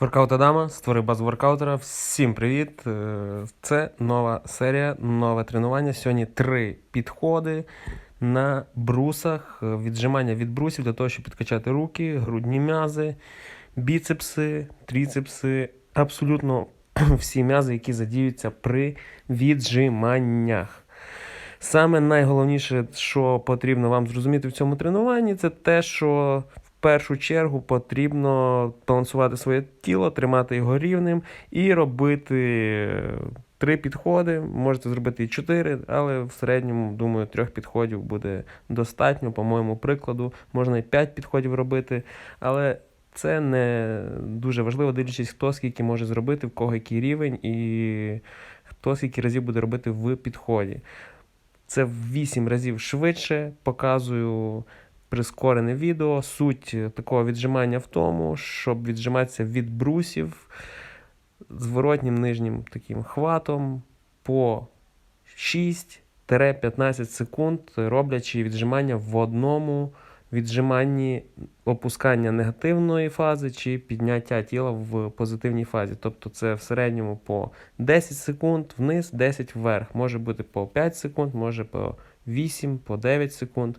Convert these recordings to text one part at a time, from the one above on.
Воркаут Адама, створи базу воркаутера. Всім привіт! Е, Це нова серія, нове тренування. Сьогодні три підходи на брусах, е, віджимання від брусів для того, щоб підкачати руки, грудні м'язи, біцепси, тріцепси, абсолютно всі м'язи, які задіються при віджиманнях. Саме найголовніше, що потрібно вам зрозуміти в цьому тренуванні, це те, що першу чергу потрібно балансувати своє тіло, тримати його рівним і робити е, три підходи. Можете зробити і чотири, але в середньому, думаю, трьох підходів буде достатньо. По моєму прикладу, можна і п'ять підходів робити, але це не дуже важливо, дивлячись, хто скільки може зробити, в кого який рівень, і хто скільки разів буде робити в підході. Це в 8 разів швидше. Показую прискорене відео. Суть такого віджимання в тому, щоб віджиматися від брусів зворотнім нижнім таким хватом по 6-15 секунд, роблячи віджимання в одному віджиманні опускання негативної фази чи підняття тіла в позитивній фазі. Тобто це в середньому по 10 секунд вниз, 10 вверх. Може бути по 5 секунд, може по 8, по 9 секунд.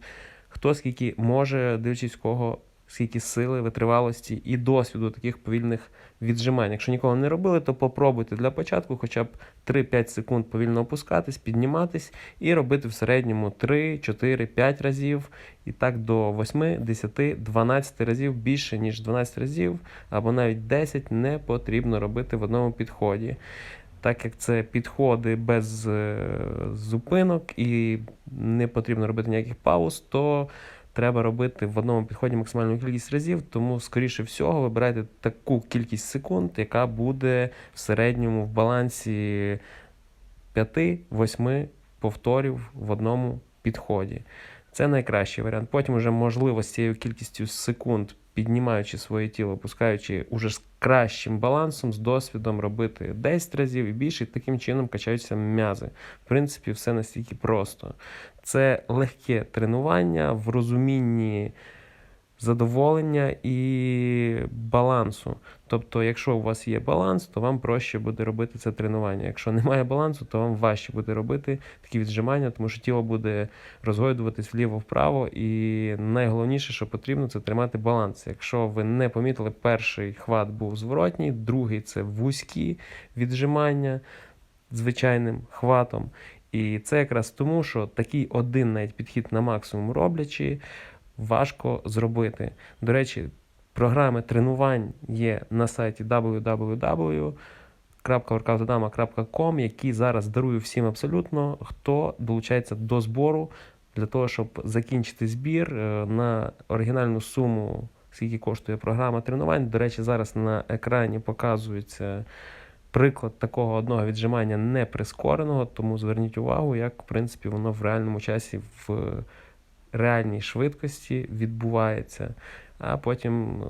Хто скільки може, дивлячись кого скільки сили, витривалості і досвіду таких повільних віджимань. Якщо ніколи не робили, то попробуйте для початку хоча б 3-5 секунд повільно опускатись, підніматись і робити в середньому 3, 4, 5 разів. І так до 8, 10, 12 разів більше, ніж 12 разів, або навіть 10 не потрібно робити в одному підході. Так як це підходи без е, зупинок і не потрібно робити ніяких пауз, то треба робити в одному підході максимальну кількість разів, тому, скоріше всього, вибирайте таку кількість секунд, яка буде в середньому в балансі 5-8 повторів в одному підході. Це найкращий варіант. Потім вже можливо з цією кількістю секунд, піднімаючи своє тіло, пускаючи уже з кращим балансом, з досвідом робити 10 разів і більше, і таким чином качаються м'язи. В принципі, все настільки просто. Це легке тренування в розумінні задоволення і балансу. Тобто, якщо у вас є баланс, то вам проще буде робити це тренування. Якщо немає балансу, то вам важче буде робити такі віджимання, тому що тіло буде розгойдуватись вліво-вправо. І найголовніше, що потрібно, це тримати баланс. Якщо ви не помітили, перший хват був зворотній, другий це вузькі віджимання звичайним хватом. І це якраз тому, що такий один навіть підхід на максимум роблячи, важко зробити. До речі, програми тренувань є на сайті www.workoutadama.com, які зараз дарую всім абсолютно, хто долучається до збору для того, щоб закінчити збір е, на оригінальну суму, скільки коштує програма тренувань. До речі, зараз на екрані показується. Приклад такого одного віджимання не прискореного, тому зверніть увагу, як в принципі воно в реальному часі в реальній швидкості відбувається, а потім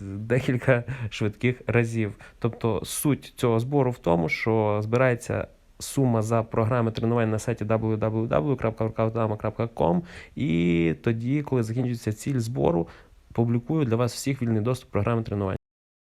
декілька швидких разів. Тобто суть цього збору в тому, що збирається. Сума за програми тренувань на сайті www.workoutdama.com і тоді, коли закінчується ціль збору, публікую для вас всіх вільний доступ програми тренувань.